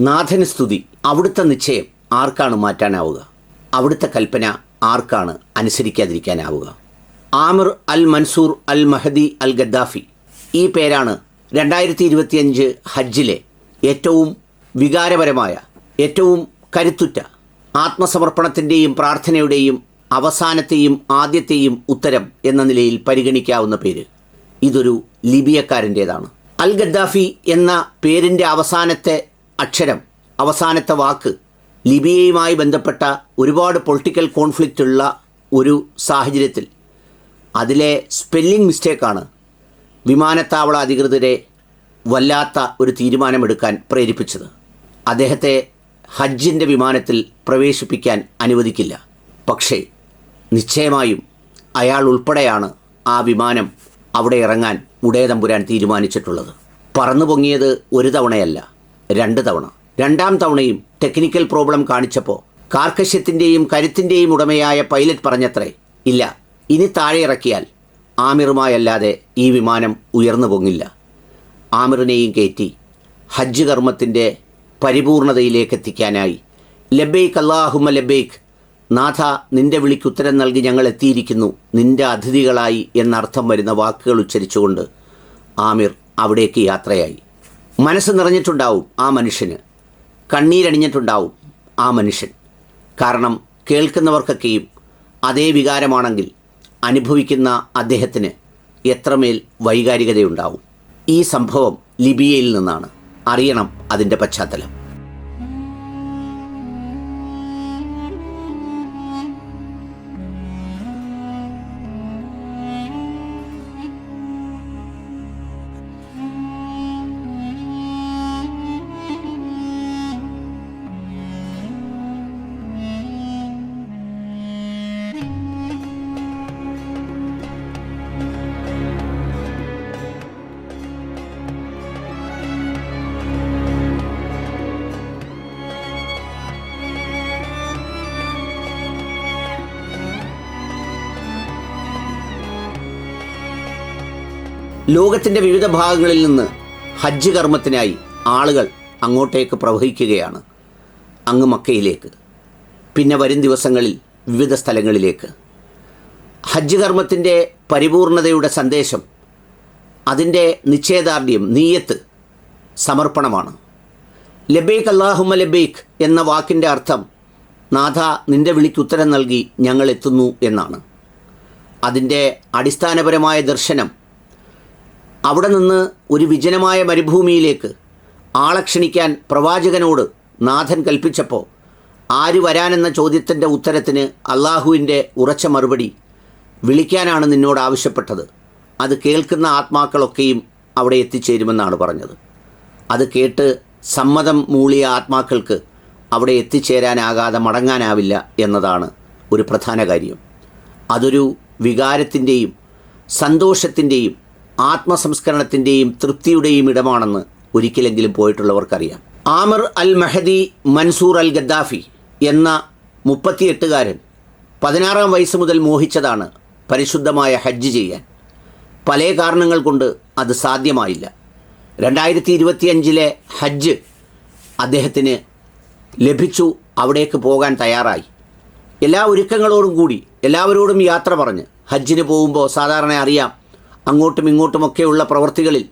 നാഥന് സ്തുതി. അവിടുത്തെ നിശ്ചയം ആർക്കാണ് മാറ്റാനാവുക? അവിടുത്തെ കൽപ്പന ആർക്കാണ് അനുസരിക്കാതിരിക്കാനാവുക? Amir al Mansour al Mahdi al Gaddafi. ഈ പേരാണ് രണ്ടായിരത്തി ഇരുപത്തിയഞ്ച് ഹജ്ജിലെ ഏറ്റവും വികാരപരമായ ഏറ്റവും കരുത്തുറ്റ ആത്മസമർപ്പണത്തിന്റെയും പ്രാർത്ഥനയുടെയും അവസാനത്തെയും ആദ്യത്തെയും ഉത്തരം എന്ന നിലയിൽ പരിഗണിക്കാവുന്ന പേര്. ഇതൊരു ലിബിയക്കാരന്റേതാണ് അൽ ഗദ്ദാഫി എന്ന പേരിന്റെ അവസാനത്തെ അക്ഷരം അവസാനത്തെ വാക്ക്. ലിബിയയുമായി ബന്ധപ്പെട്ട ഒരുപാട് പൊളിറ്റിക്കൽ കോൺഫ്ലിക്റ്റ് ഉള്ള ഒരു സാഹചര്യത്തിൽ അതിലെ സ്പെല്ലിംഗ് മിസ്റ്റേക്കാണ് വിമാനത്താവള അധികൃതരെ വല്ലാത്ത ഒരു തീരുമാനമെടുക്കാൻ പ്രേരിപ്പിച്ചത്. അദ്ദേഹത്തെ ഹജ്ജിന്റെ വിമാനത്തിൽ പ്രവേശിപ്പിക്കാൻ അനുവദിക്കില്ല. പക്ഷേ നിശ്ചയമായും അയാൾ ഉൾപ്പെടെയാണ് ആ വിമാനം അവിടെ ഇറങ്ങാൻ ഉടയതമ്പുരാൻ തീരുമാനിച്ചിട്ടുള്ളത്. പറന്നു പൊങ്ങിയത് ഒരു തവണയല്ല. രണ്ട് തവണ. രണ്ടാം തവണയും ടെക്നിക്കൽ പ്രോബ്ലം കാണിച്ചപ്പോൾ കാർക്കശ്യത്തിന്റെയും കരുത്തിന്റെയും ഉടമയായ പൈലറ്റ് പറഞ്ഞത്രേ ഇല്ല ഇനി താഴെ ഇറക്കിയാൽ ആമിറുമായല്ലാതെ ഈ വിമാനം ഉയർന്നു പൊങ്ങില്ല. ആമിറിനെയും കയറ്റി ഹജ്ജ് കർമ്മത്തിന്റെ പരിപൂർണതയിലേക്ക് എത്തിക്കാനായി ലബേക്ക് അള്ളാഹുമ ലബേക്ക് നാഥ നിന്റെ വിളിക്ക് ഉത്തരം നൽകി ഞങ്ങൾ എത്തിയിരിക്കുന്നു നിന്റെ അതിഥികളായി എന്നർത്ഥം വരുന്ന വാക്കുകൾ ഉച്ചരിച്ചുകൊണ്ട് ആമിർ അവിടേക്ക് യാത്രയായി. മനസ്സ് നിറഞ്ഞിട്ടുണ്ടാവും ആ മനുഷ്യന്. കണ്ണീരണിഞ്ഞിട്ടുണ്ടാവും ആ മനുഷ്യൻ. കാരണം കേൾക്കുന്നവർക്കൊക്കെയും അതേ വികാരമാണെങ്കിൽ അനുഭവിക്കുന്ന അദ്ദേഹത്തിന് എത്രമേൽ വൈകാരികതയുണ്ടാവും. ഈ സംഭവം ലിബിയയിൽ നിന്നാണ്. അറിയണം അതിന്റെ പശ്ചാത്തലം. ലോകത്തിന്റെ വിവിധ ഭാഗങ്ങളിൽ നിന്ന് ഹജ്ജ് കർമ്മത്തിനായി ആളുകൾ അങ്ങോട്ടേക്ക് പ്രവഹിക്കുകയാണ്. അങ്ങ് മക്കയിലേക്ക് പിന്നെ വരും ദിവസങ്ങളിൽ വിവിധ സ്ഥലങ്ങളിലേക്ക്. ഹജ്ജ് കർമ്മത്തിന്റെ പരിപൂർണതയുടെ സന്ദേശം അതിന്റെ നിശ്ചയദാർഢ്യം നീയത്ത് സമർപ്പണമാണ്. ലബേക്ക് അള്ളാഹുമ ലബേക്ക് എന്ന വാക്കിന്റെ അർത്ഥം നാഥ നിന്റെ വിളിക്ക് ഉത്തരം നൽകി ഞങ്ങൾ എത്തുന്നു എന്നാണ്. അതിന്റെ അടിസ്ഥാനപരമായ ദർശനം അവിടെ നിന്ന് ഒരു വിജനമായ മരുഭൂമിയിലേക്ക് ആളെ ക്ഷണിക്കാൻ പ്രവാചകനോട് നാഥൻ കൽപ്പിച്ചപ്പോൾ ആര് വരാനെന്ന ചോദ്യത്തിന്റെ ഉത്തരത്തിന് അള്ളാഹുവിന്റെ ഉറച്ച മറുപടി വിളിക്കാനാണ് നിന്നോട് ആവശ്യപ്പെട്ടത്. അത് കേൾക്കുന്ന ആത്മാക്കളൊക്കെയും അവിടെ എത്തിച്ചേരുമെന്നാണ് പറഞ്ഞത്. അത് കേട്ട് സമ്മതം മൂളിയ ആത്മാക്കൾക്ക് അവിടെ എത്തിച്ചേരാനാകാതെ മടങ്ങാനാവില്ല എന്നതാണ് ഒരു പ്രധാന കാര്യം. അതൊരു വികാരത്തിന്റെയും സന്തോഷത്തിന്റെയും ആത്മസംസ്കരണത്തിന്റെയും തൃപ്തിയുടെയും ഇടമാണെന്ന് ഒരിക്കലെങ്കിലും പോയിട്ടുള്ളവർക്കറിയാം. Amer al Mehdi Mansour al Gaddafi എന്ന മുപ്പത്തിയെട്ടുകാരൻ പതിനാറാം വയസ്സ് മുതൽ മോഹിച്ചതാണ് പരിശുദ്ധമായ ഹജ്ജ് ചെയ്യാൻ. പല കാരണങ്ങൾ കൊണ്ട് അത് സാധ്യമായില്ല. രണ്ടായിരത്തി ഇരുപത്തിയഞ്ചിലെ ഹജ്ജ് അദ്ദേഹത്തിന് ലഭിച്ചു അവിടേക്ക് പോകാൻ തയ്യാറായി. എല്ലാ ഒരുക്കങ്ങളോടും കൂടി എല്ലാവരോടും യാത്ര പറഞ്ഞ് ഹജ്ജിന് പോകുമ്പോൾ സാധാരണ അറിയാം അങ്ങോട്ടും ഇങ്ങോട്ടുമൊക്കെയുള്ള പ്രവൃത്തികളിൽ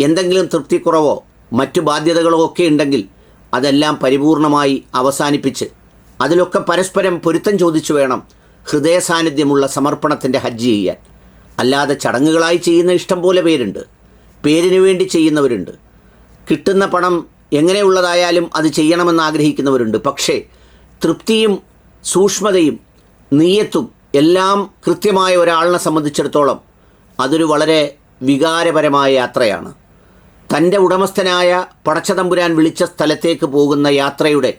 എന്തെങ്കിലും തൃപ്തിക്കുറവോ മറ്റു ബാധ്യതകളോ ഒക്കെ ഉണ്ടെങ്കിൽ അതെല്ലാം പരിപൂർണമായി അവസാനിപ്പിച്ച് അതിലൊക്കെ പരസ്പരം പൊരുത്തം ചോദിച്ചു വേണം ഹൃദയ സാന്നിധ്യമുള്ള സമർപ്പണത്തിന്റെ ഹജ്ജ് ചെയ്യാൻ. അല്ലാതെ ചടങ്ങുകളായി ചെയ്യുന്ന ഇഷ്ടം പോലെ പേരുണ്ട്. പേരിനു വേണ്ടി ചെയ്യുന്നവരുണ്ട്. കിട്ടുന്ന പണം എങ്ങനെയുള്ളതായാലും അത് ചെയ്യണമെന്ന് ആഗ്രഹിക്കുന്നവരുണ്ട്. പക്ഷേ തൃപ്തിയും സൂക്ഷ്മതയും നീയത്തും എല്ലാം കൃത്യമായ ഒരാളിനെ സംബന്ധിച്ചിടത്തോളം അതൊരു വളരെ വികാരപരമായ യാത്രയാണ്. തന്റെ ഉടമസ്ഥനായ പടച്ചതമ്പുരാൻ വിളിച്ച സ്ഥലത്തേക്ക് പോകുന്ന യാത്രയുടെ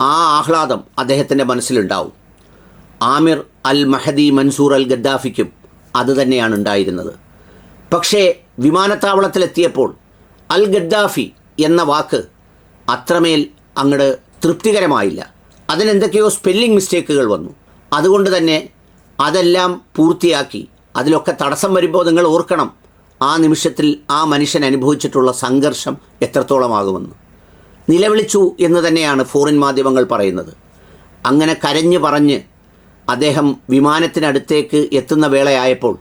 ആ ആഹ്ലാദം അദ്ദേഹത്തിന്റെ മനസ്സിലുണ്ടാവും. ആമിർ അൽ മഹദി മൻസൂർ അൽ ഗദ്ദാഫിക്കും അതുതന്നെയാണ് ഉണ്ടായിരുന്നത്. പക്ഷേ വിമാനത്താവളത്തിലെത്തിയപ്പോൾ അൽ ഗദ്ദാഫി എന്ന വാക്ക് അത്രമേൽ അങ്ങട് തൃപ്തികരമായില്ല. അതിനെന്തൊക്കെയോ സ്പെല്ലിംഗ് മിസ്റ്റേക്കുകൾ വന്നു. അതുകൊണ്ട് തന്നെ അതെല്ലാം പൂർത്തിയാക്കി അതിലൊക്കെ തടസ്സം വരുമ്പോൾ നിങ്ങൾ ഓർക്കണം ആ നിമിഷത്തിൽ ആ മനുഷ്യൻ അനുഭവിച്ചിട്ടുള്ള സംഘർഷം എത്രത്തോളമാകുമെന്ന്. നിലവിളിച്ചു എന്ന് തന്നെയാണ് ഫോറിൻ മാധ്യമങ്ങൾ പറയുന്നത്. അങ്ങനെ കരഞ്ഞു പറഞ്ഞ് അദ്ദേഹം വിമാനത്തിനടുത്തേക്ക് എത്തുന്ന വേളയായപ്പോൾ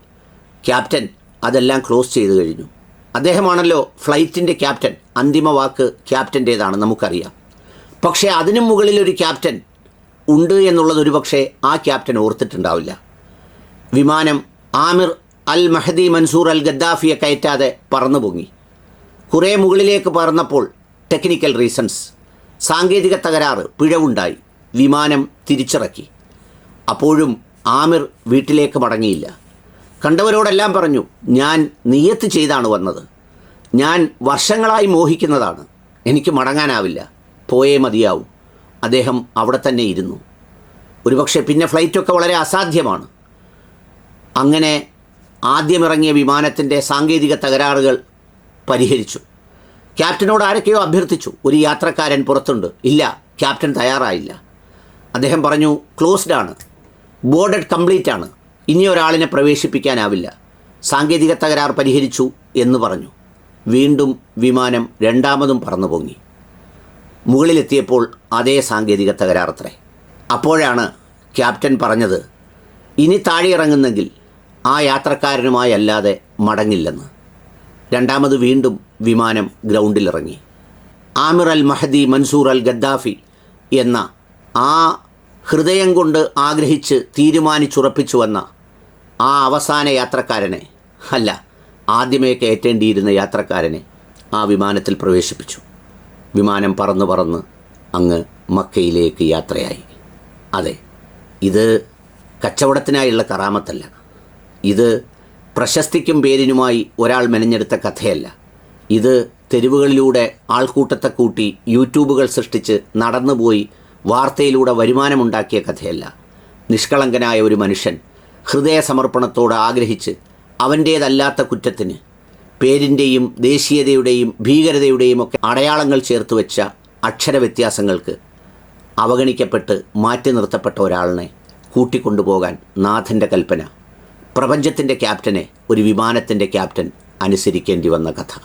ക്യാപ്റ്റൻ അതെല്ലാം ക്ലോസ് ചെയ്തു കഴിഞ്ഞു. അദ്ദേഹമാണല്ലോ ഫ്ലൈറ്റിന്റെ ക്യാപ്റ്റൻ അന്തിമ വാക്ക് ക്യാപ്റ്റന്റേതാണ് നമുക്കറിയാം. പക്ഷേ അതിനു മുകളിൽ ഒരു ക്യാപ്റ്റൻ ഉണ്ട് എന്നുള്ളത് ഒരുപക്ഷെ ആ ക്യാപ്റ്റൻ ഓർത്തിട്ടുണ്ടാവില്ല. വിമാനം ആമിർ അൽ മഹദി മൻസൂർ അൽ ഗദ്ദാഫിയെ കയറ്റാതെ പറന്നു പൊങ്ങി കുറേ മുകളിലേക്ക് പറന്നപ്പോൾ ടെക്നിക്കൽ റീസൺസ്. സാങ്കേതിക തകരാറ് പിഴവുണ്ടായി. വിമാനം തിരിച്ചിറക്കി. അപ്പോഴും ആമിർ വീട്ടിലേക്ക് മടങ്ങിയില്ല. കണ്ടവരോടെല്ലാം പറഞ്ഞു ഞാൻ നിയത്ത് ചെയ്താണ് വന്നത്. ഞാൻ വർഷങ്ങളായി മോഹിക്കുന്നതാണ്. എനിക്ക് മടങ്ങാനാവില്ല. പോയേ മതിയാവും. അദ്ദേഹം അവിടെ തന്നെ ഇരുന്നു. ഒരുപക്ഷെ പിന്നെ ഫ്ലൈറ്റൊക്കെ വളരെ അസാധ്യമാണ്. അങ്ങനെ ആദ്യമിറങ്ങിയ വിമാനത്തിന്റെ സാങ്കേതിക തകരാറുകൾ പരിഹരിച്ചു. ക്യാപ്റ്റനോട് ആരൊക്കെയോ അഭ്യർത്ഥിച്ചു ഒരു യാത്രക്കാരൻ പുറത്തുണ്ട്. ഇല്ല ക്യാപ്റ്റൻ തയ്യാറായില്ല. അദ്ദേഹം പറഞ്ഞു ക്ലോസ്ഡ് ആണ് ബോർഡഡ് കംപ്ലീറ്റ് ആണ് ഇനി ഒരാളിനെ പ്രവേശിപ്പിക്കാനാവില്ല. സാങ്കേതിക തകരാർ പരിഹരിച്ചു എന്ന് പറഞ്ഞു. വീണ്ടും വിമാനം രണ്ടാമതും പറന്നു പൊങ്ങി മുകളിലെത്തിയപ്പോൾ അതേ സാങ്കേതിക തകരാറത്രേ. അപ്പോഴാണ് ക്യാപ്റ്റൻ പറഞ്ഞത് ഇനി താഴെ ഇറങ്ങുന്നെങ്കിൽ ആ യാത്രക്കാരനുമായി അല്ലാതെ മടങ്ങില്ലെന്ന്. രണ്ടാമത് വീണ്ടും വിമാനം ഗ്രൗണ്ടിലിറങ്ങി. Amir al Mahdi Mansour al Gaddafi എന്ന ആ ഹൃദയം കൊണ്ട് ആഗ്രഹിച്ച് തീരുമാനിച്ചുറപ്പിച്ചു വന്ന ആ അവസാന യാത്രക്കാരനെ അല്ല ആദ്യമേ കയറ്റേണ്ടിയിരുന്ന യാത്രക്കാരനെ ആ വിമാനത്തിൽ പ്രവേശിപ്പിച്ചു. വിമാനം പറന്ന് പറന്ന് അങ്ങ് മക്കയിലേക്ക് യാത്രയായി. അതെ ഇത് കച്ചവടത്തിനായുള്ള കറാമത്തല്ല. ഇത് പ്രശസ്തിക്കും പേരിനുമായി ഒരാൾ മെനഞ്ഞെടുത്ത കഥയല്ല. ഇത് തെരുവുകളിലൂടെ ആൾക്കൂട്ടത്തെ കൂട്ടി യൂട്യൂബുകൾ സൃഷ്ടിച്ച് നടന്നുപോയി വാർത്തയിലൂടെ വരുമാനമുണ്ടാക്കിയ കഥയല്ല. നിഷ്കളങ്കനായ ഒരു മനുഷ്യൻ ഹൃദയസമർപ്പണത്തോട് ആഗ്രഹിച്ച് അവന്റേതല്ലാത്ത കുറ്റത്തിന് പേരിന്റെയും ദേശീയതയുടെയും ഭീകരതയുടെയും ഒക്കെ അടയാളങ്ങൾ ചേർത്ത് വെച്ച അക്ഷരവ്യത്യാസങ്ങൾക്ക് അവഗണിക്കപ്പെട്ട് മാറ്റി നിർത്തപ്പെട്ട ഒരാളിനെ കൂട്ടിക്കൊണ്ടുപോകാൻ നാഥന്റെ കൽപ്പന. പ്രപഞ്ചത്തിന്റെ ക്യാപ്റ്റനെ ഒരു വിമാനത്തിന്റെ ക്യാപ്റ്റൻ അനുസരിക്കേണ്ടി വന്ന കഥ.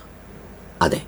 അതെ.